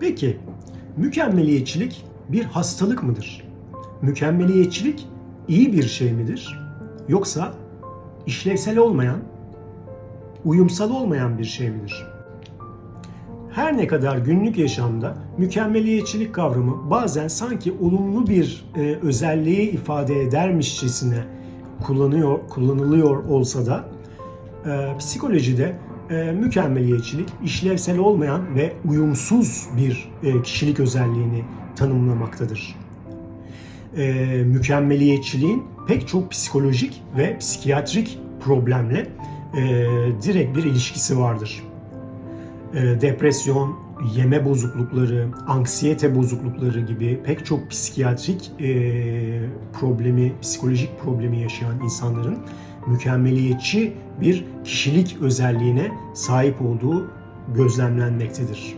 Peki, mükemmeliyetçilik bir hastalık mıdır? Mükemmeliyetçilik iyi bir şey midir? Yoksa işlevsel olmayan, uyumsal olmayan bir şey midir? Her ne kadar günlük yaşamda mükemmeliyetçilik kavramı bazen sanki olumlu bir e, özelliği ifade edermişçesine kullanıyor, kullanılıyor olsa da e, psikolojide e, mükemmeliyetçilik işlevsel olmayan ve uyumsuz bir e, kişilik özelliğini tanımlamaktadır. E, mükemmeliyetçiliğin pek çok psikolojik ve psikiyatrik problemle e, direkt bir ilişkisi vardır. E, depresyon, yeme bozuklukları, anksiyete bozuklukları gibi pek çok psikiyatrik e, problemi, psikolojik problemi yaşayan insanların mükemmeliyetçi bir kişilik özelliğine sahip olduğu gözlemlenmektedir.